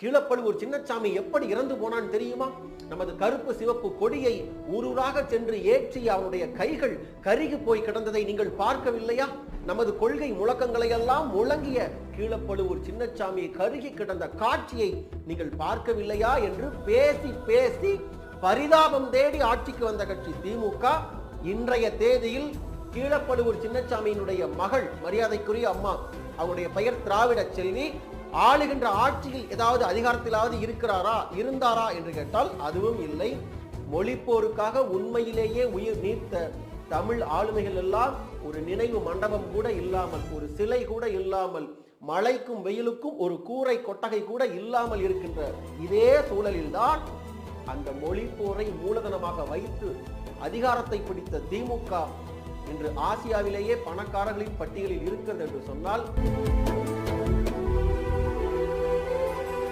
கீழப்பழுவூர் சின்னச்சாமி எப்படி இறந்து போனான் தெரியுமா? நமது கருப்பு சிவப்பு கொடியை ஊரூராக சென்று ஏற்றி அவனுடைய கைகள் கருகி போய் கிடந்ததை நீங்கள் பார்க்கவில்லையா? நமது கொள்கை முழக்கங்களை எல்லாம் முழங்கிய கீழப்பழுவூர் சின்னச்சாமி கருகி கிடந்த காட்சியை நீங்கள் பார்க்கவில்லையா என்று பேசி பேசி பரிதாபம் தேடி ஆட்சிக்கு வந்த கட்சி திமுக இன்றைய தேதியில் கீழப்படுவூர் சின்னச்சாமியினுடைய மகள் மரியாதைக்குரிய அம்மா அவருடைய பெயர் திராவிட செல்வி ஆளுகின்ற ஆட்சியில் ஏதாவது அதிகாரத்திலாவது இருக்கிறாரா இருந்தாரா என்று கேட்டால் அதுவும் இல்லை. மொழிப்போருக்காக உண்மையிலேயே உயிர் நீத்த தமிழ் ஆளுமைகள் எல்லாம் ஒரு நினைவு மண்டபம் கூட இல்லாமல் ஒரு சிலை கூட இல்லாமல் மழைக்கும் வெயிலுக்கும் ஒரு கூரை கொட்டகை கூட இல்லாமல் இருக்கின்ற இதே சூழலில்தான் அந்த மொழி போரை மூலதனமாக வைத்து அதிகாரத்தை பிடித்த திமுக இன்று ஆசியாவிலேயே பணக்காரர்களின் பட்டியலில் இருக்கிறது என்று சொன்னால்